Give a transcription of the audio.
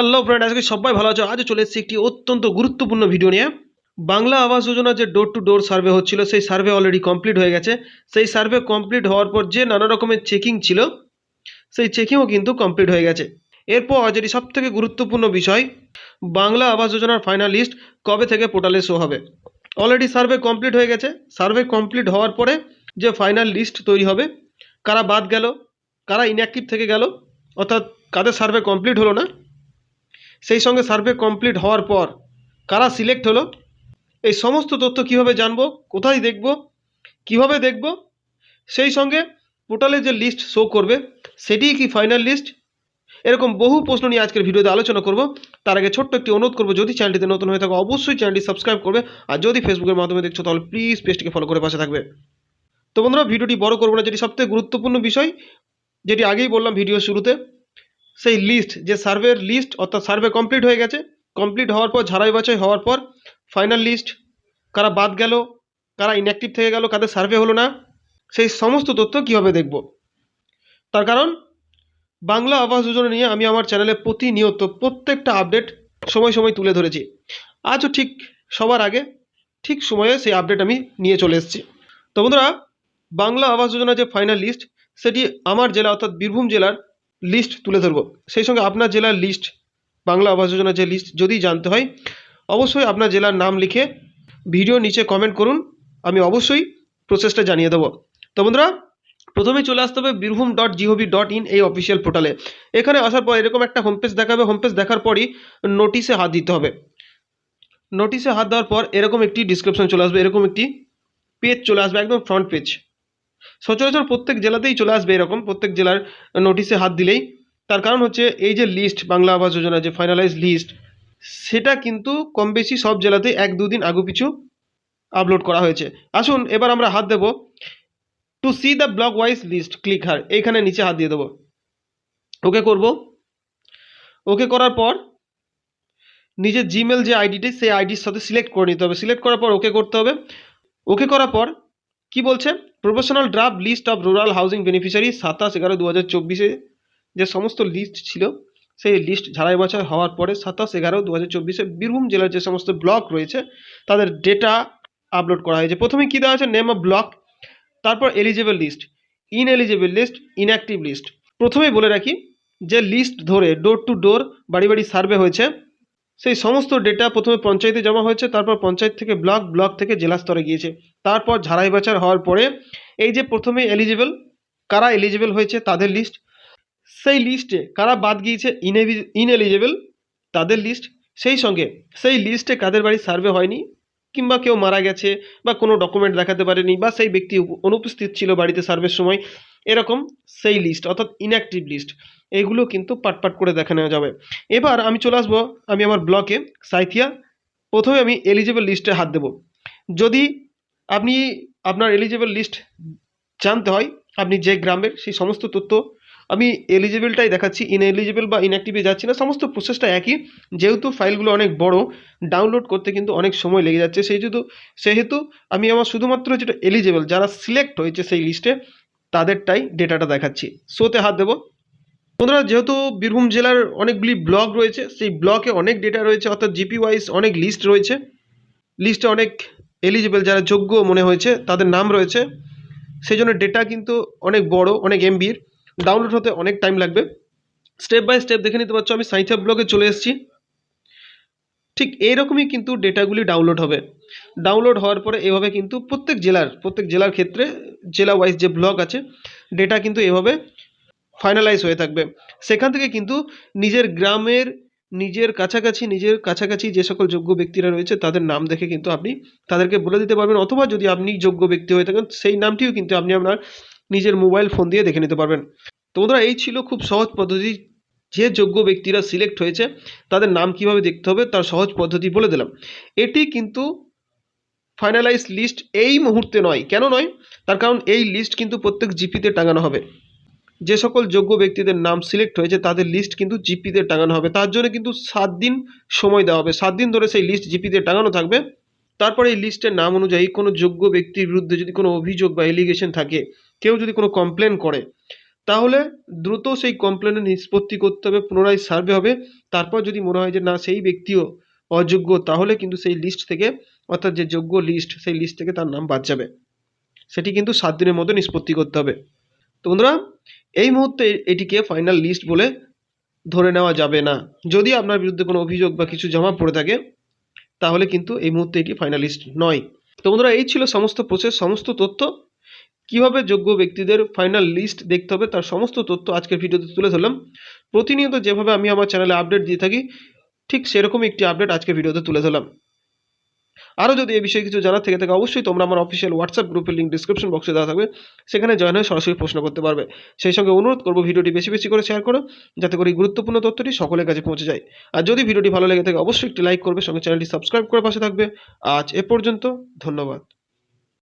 Hello friend আজকে সবাই ভালো আছো? আজও চলে এসেছি একটি অত্যন্ত গুরুত্বপূর্ণ ভিডিও নিয়ে। বাংলা আবাস যোজনা যে ডোর টু ডোর সার্ভে হচ্ছিল, সেই সার্ভে অলরেডি কমপ্লিট হয়ে গেছে। সেই সার্ভে কমপ্লিট হওয়ার পর যে নানা রকমের চেকিং ছিল, সেই চেকিংও কিন্তু কমপ্লিট হয়ে গেছে। এরপর যেটি সব থেকে গুরুত্বপূর্ণ বিষয়, বাংলা আবাস যোজনার ফাইনাল লিস্ট কবে থেকে পোর্টালে শো হবে? অলরেডি সার্ভে কমপ্লিট হয়ে গেছে। সার্ভে কমপ্লিট হওয়ার পরে যে ফাইনাল লিস্ট তৈরি হবে, কারা বাদ গেল, কারা ইনঅ্যাক্টিভ থেকে গেল, অর্থাৎ কাদের সার্ভে কমপ্লিট হলো না সেই সঙ্গে সার্ভে কমপ্লিট হওয়ার পর কারা সিলেক্ট হলো? এই সমস্ত তথ্য কীভাবে জানব? কোথায় দেখব? কীভাবে দেখব? সেই সঙ্গে পোর্টালে যে লিস্ট শো করবে, সেটিই কি ফাইনাল লিস্ট এরকম বহু প্রশ্ন নিয়ে আজকের ভিডিওতে আলোচনা করব। তার আগে ছোট্ট একটি অনুরোধ করব, যদি চ্যানেলটিতে নতুন হয়ে থাকে, অবশ্যই চ্যানেলটি সাবস্ক্রাইব করবে। আর যদি ফেসবুকের মাধ্যমে দেখছ, তাহলে প্লিজ পেজটিকে ফলো করে পাশে থাকবে। তো বন্ধুরা, ভিডিওটি বড় করব না, যেটি সবথেকে গুরুত্বপূর্ণ বিষয়, যেটি আগেই বললাম ভিডিও শুরুতে। সেই লিস্ট যে সার্ভের লিস্ট অর্থাৎ সার্ভে কমপ্লিট হয়ে গেছে কমপ্লিট হওয়ার পর, ঝাড়াই বাছাই হওয়ার পর ফাইনাল লিস্ট কারা বাদ গেল, কারা ইনঅ্যাক্টিভ থেকে গেল, কাদের সার্ভে হলো না, সেই সমস্ত তথ্য কীভাবে দেখব? তার কারণ, বাংলা আবাস যোজনা নিয়ে আমি আমার চ্যানেলে প্রতিনিয়ত প্রত্যেকটা আপডেট সময় সময় তুলে ধরেছি। আজও ঠিক সবার আগে, ঠিক সময়ে সেই আপডেট আমি নিয়ে চলে এসেছি। তো বন্ধুরা, বাংলা আবাস যোজনা যে ফাইনাল লিস্ট সেটি আমার জেলা অর্থাৎ বীরভূম জেলার লিস্ট তুলে ধরবো। সেই সঙ্গে আপনার জেলার লিস্ট বাংলা আবাস যোজনা যে লিস্ট যদি জানতে হয়, অবশ্যই আপনার জেলার নাম লিখে ভিডিও নিচে কমেন্ট করুন, আমি অবশ্যই প্রসেসটা জানিয়ে দেবো। তো বন্ধুরা প্রথমে চলে আসতে হবে Birbhum dot G O V dot in এই অফিসিয়াল পোর্টালে এখানে আসার পর এরকম একটা হোম পেজ দেখাবে। হোম পেজ দেখার পরই নোটিশে হাত দিতে হবে। নোটিশে হাত দেওয়ার পর এরকম একটি ডিসক্রিপশন চলে আসবে, এরকম একটি পেজ চলে আসবে, একদম ফ্রন্ট পেজ সচরাচর প্রত্যেক জেলাতেই চলে আসবে এরকম, প্রত্যেক জেলার নোটিশে হাত দিলেই। তার কারণ হচ্ছে এই যে লিস্ট বাংলা আবাস যোজনা, যে ফাইনালাইজ লিস্ট সেটা কিন্তু কম বেশি সব জেলাতেই এক দুদিন আগু পিছু আপলোড করা হয়েছে। আসুন, এবার আমরা হাত দেব to see the block wise list click here এইখানে নিচে হাত দিয়ে দেবো। ওকে করব। ওকে করার পর নিজের জিমেল যে আইডিটি সেই আইডির সাথে সিলেক্ট করে নিতে হবে। সিলেক্ট করার পর ওকে করতে হবে। ওকে করার পর কি বলছে? Professional draft list of rural housing beneficiary সাতাশ এগারো দু হাজার চব্বিশে যে সমস্ত লিস্ট ছিল, সেই লিস্ট ঝাড়াই বাছাই হওয়ার পরে সাতাশ এগারো দু হাজার চব্বিশে বীরভূম জেলার যে সমস্ত ব্লক রয়েছে, তাদের ডেটা আপলোড করা হয়েছে। প্রথমে কী দেওয়া আছে? নেম অফ ব্লক তারপর eligible list in eligible list inactive list প্রথমেই বলে রাখি, যে লিস্ট ধরে ডোর টু ডোর বাড়ি বাড়ি সার্ভে হয়েছে সেই সমস্ত ডেটা প্রথমে পঞ্চায়েতে জমা হয়েছে, তারপর পঞ্চায়েত থেকে ব্লক ব্লক থেকে জেলা স্তরে গিয়েছে। তারপর ঝাড়াই বাছার হওয়ার পরে এই যে প্রথমে এলিজিবল কারা এলিজিবল হয়েছে তাদের লিস্ট সেই লিস্টে কারা বাদ গিয়েছে ইনএলিজিবল তাদের লিস্ট সেই সঙ্গে সেই লিস্টে কাদের বাড়ি সার্ভে হয়নি, কিংবা কেউ মারা গেছে বা কোনো ডকুমেন্ট দেখাতে পারেনি, বা সেই ব্যক্তি অনুপস্থিত ছিল বাড়িতে সার্ভের সময় এরকম সেই লিস্ট অর্থাৎ ইনঅ্যাক্টিভ লিস্ট এইগুলো কিন্তু পাট পাট করে দেখা নেওয়া যাবে। এবার আমি চলে আসব, আমি আমার ব্লকে সাইথিয়া। প্রথমে আমি এলিজিবল লিস্টে হাত দেব। যদি আপনি আপনার এলিজিবল লিস্ট জানতে হয়, আপনি যে গ্রামের সেই সমস্ত তথ্য, আমি এলিজিবলটাই দেখাচ্ছি ইন এলিজিবল বা ইনঅ্যাক্টিভে যাচ্ছি না, সমস্ত প্রসেসটা একই। যেহেতু ফাইলগুলো অনেক বড় ডাউনলোড করতে কিন্তু অনেক সময় লেগে যাচ্ছে সেই যেহেতু সেহেতু আমি আমার শুধুমাত্র যেটা এলিজিবল যারা সিলেক্ট হয়েছে সেই লিস্টে তাদেরটাই ডেটাটা দেখাচ্ছি। শোতে হাত দেবো। বন্ধুরা, যেহেতু বীরভূম জেলার অনেকগুলি ব্লক রয়েছে, সেই ব্লকে অনেক ডেটা রয়েছে, অর্থাৎ জিপি ওয়াইজ অনেক লিস্ট রয়েছে। লিস্টে অনেক এলিজিবল যারা যোগ্য মনে হয়েছে, তাদের নাম রয়েছে। সেই জন্য ডেটা কিন্তু অনেক বড়, অনেক এমবির ডাউনলোড হতে অনেক টাইম লাগবে। স্টেপ বাই স্টেপ দেখে নিতে পারছ, আমি সাইথিয়া ব্লকে চলে এসেছি। ঠিক এইরকমই কিন্তু ডেটাগুলি ডাউনলোড হবে। ডাউনলোড হওয়ার পরে এভাবে কিন্তু প্রত্যেক জেলার প্রত্যেক জেলার ক্ষেত্রে জেলা ওয়াইজ যে ব্লক আছে ডেটা কিন্তু এভাবে ফাইনালাইজ হয়ে থাকবে। সেখান থেকে কিন্তু নিজের গ্রামের, নিজের কাছাকাছি নিজের কাছাকাছি যে সকল যোগ্য ব্যক্তিরা রয়েছে, তাদের নাম দেখে কিন্তু আপনি তাদেরকে বলে দিতে পারবেন, অথবা যদি আপনি যোগ্য ব্যক্তি হয়ে থাকেন, সেই নামটিও কিন্তু আপনি আপনার নিজের মোবাইল ফোন দিয়ে দেখে নিতে পারবেন। তো বন্ধুরা, এই ছিল খুব সহজ পদ্ধতি যে যোগ্য ব্যক্তিরা সিলেক্ট হয়েছে, তাদের নাম কীভাবে দেখতে হবে, তার সহজ পদ্ধতি বলে দিলাম। এটি কিন্তু ফাইনালাইজ লিস্ট এই মুহূর্তে নয়। কেন নয়? তার কারণ এই লিস্ট কিন্তু প্রত্যেক জিপিতে টাঙানো হবে। যে সকল যোগ্য ব্যক্তিদের নাম সিলেক্ট হয়েছে, তাদের লিস্ট কিন্তু জিপিতে টাঙানো হবে। তার জন্য কিন্তু সাত দিন সময় দেওয়া হবে। সাত দিন ধরে সেই লিস্ট জিপিতে টাঙানো থাকবে। তারপরে এই লিস্টের নাম অনুযায়ী কোনো যোগ্য ব্যক্তির বিরুদ্ধে যদি কোনো অভিযোগ বা এলিগেশন থাকে, কেউ যদি কোনো কমপ্লেন করে তাহলে দ্রুত সেই কমপ্লেনের নিষ্পত্তি করতে হবে, পুনরায় সার্ভে হবে। তারপর যদি মনে হয় যে না, সেই ব্যক্তিও অযোগ্য, তাহলে কিন্তু সেই লিস্ট থেকে, অর্থাৎ যে যোগ্য লিস্ট সেই লিস্ট থেকে তার নাম বাদ যাবে। সেটি কিন্তু সাত দিনের মধ্যে নিষ্পত্তি করতে হবে। তো বন্ধুরা, এই মুহূর্তে এটিকে ফাইনাল লিস্ট বলে ধরে নেওয়া যাবে না। যদি আপনার বিরুদ্ধে কোনো অভিযোগ বা কিছু জমা পড়ে থাকে, তাহলে কিন্তু এই মুহূর্তে এটি ফাইনালিস্ট নয়। তো বন্ধুরা, এই ছিল সমস্ত প্রসেস সমস্ত তথ্য। কীভাবে যোগ্য ব্যক্তিদের ফাইনাল লিস্ট দেখতে হবে তার সমস্ত তথ্য আজকের ভিডিওতে তুলে ধরলাম। প্রতিনিয়ত যেভাবে আমি আমার চ্যানেলে আপডেট দিয়ে থাকি, ঠিক সেরকমই একটি আপডেট আজকের ভিডিওতে তুলে ধরলাম। আরও যদি এই বিষয়ে কিছু জানার থেকে থাকে, অবশ্যই তোমরা আমার অফিসিয়াল হোয়াটসঅ্যাপ গ্রুপের লিঙ্ক ডিসক্রিপশন বক্সে দেওয়া থাকবে। সেখানে জয়েন হয়ে সরাসরি প্রশ্ন করতে পারবে। সেই সঙ্গে অনুরোধ করব ভিডিওটি বেশি বেশি করে শেয়ার করো, যাতে করে গুরুত্বপূর্ণ তথ্যটি সকলের কাছে পৌঁছে যায়। আর যদি ভিডিওটি ভালো লেগে থাকে, অবশ্যই একটি লাইক করবে, সঙ্গে চ্যানেলটি সাবস্ক্রাইব করে পাশে থাকবে। আজ এ পর্যন্ত, ধন্যবাদ।